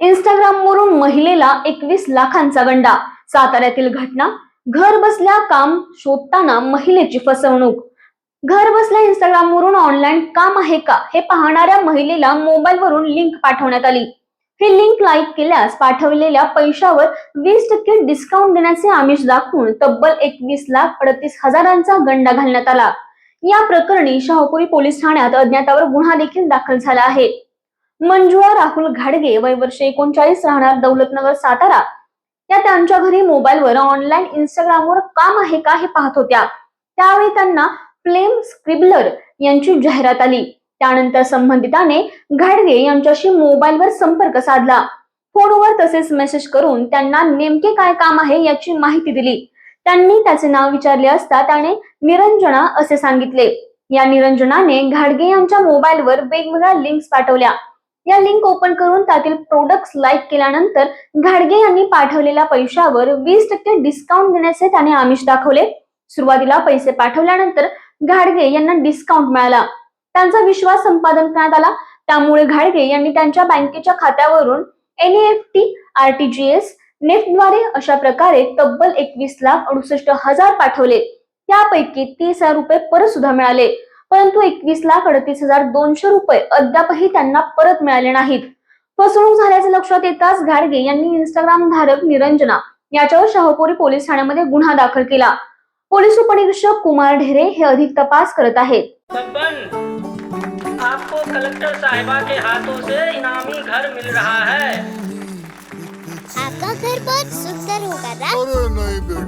इंस्टाग्रामवरून महिलेला एकवीस लाखांचा गंडा. साताऱ्यातील घटना घर बसल्या काम शोधताना महिलेची फसवणूक. घर बसल्या इंस्टाग्रामवरून ऑनलाईन काम आहे का? हे पाहणाऱ्या महिलेला मोबाईलवरून लिंक पाठवण्यात आली. हे लिंक लाईक केल्यास पाठवलेल्या पैशावर वीस टक्के डिस्काउंट देण्याचे आमिष दाखवून तब्बल एकवीस लाख अडतीस हजारांचा गंडा घालण्यात आला. या प्रकरणी शाहपुरी पोलीस ठाण्यात अज्ञातावर गुन्हा देखील दाखल झाला आहे. मंजुळा राहुल घाडगे वय वर्ष एकोणचाळीस राहणार दौलतनगर सातारा. या त्यांच्या घरी मोबाईलवर ऑनलाईन इंस्टाग्रामवर काम आहे का हे पाहत होत्या. त्यावेळी त्यांना फ्लेम स्क्रिबलर यांची जाहिरात आली. त्यानंतर संबंधिताने घाडगे यांच्याशी मोबाईलवर संपर्क साधला. फोनवर तसेच मेसेज करून त्यांना नेमके काय काम आहे याची माहिती दिली. त्यांनी त्याचे नाव विचारले असता त्याने निरंजना असे सांगितले. या निरंजनाने घाडगे यांच्या मोबाईलवर वेगवेगळ्या लिंक्स पाठवल्या. या लिंक ओपन करून त्यातील प्रोडक्ट्स लाईक केल्यानंतर घाडगे यांनी पाठवलेल्या पैशावर वीस टक्के डिस्काउंट देण्याचे त्याने आमिष दाखवले. सुरुवातीला पैसे पाठवल्यानंतर घाडगे यांना डिस्काउंट मिळाला. त्यांचा विश्वास संपादन करण्यात आला. त्यामुळे घाडगे यांनी त्यांच्या बँकेच्या खात्यावरून एनईएफटी आरटीजीएस नेफ्टद्वारे अशा प्रकारे तब्बल एकवीस लाख अडुसष्ट हजार पाठवले. त्यापैकी तीस हजार रुपये परत सुद्धा मिळाले. परंतु एकवीस लाख अडतीस हजार दोनशे रुपये अद्यापही त्यांना परत मिळाले नाहीत. फसवणूक झाल्याचे लक्षात येताच घाडगे यांनी इंस्टाग्राम धारक निरंजना याच्यावर शाहपुरी पोलीस ठाण्यामध्ये गुन्हा दाखल केला. पोलीस उपनिरीक्षक कुमार ढेरे हे अधिक तपास करत आहेत. आपको कलेक्टर साहिबा के हाथों से इनामी घर मिल रहा है। आपका घर बहुत सुंदर होगा ना अरे नहीं बेटा।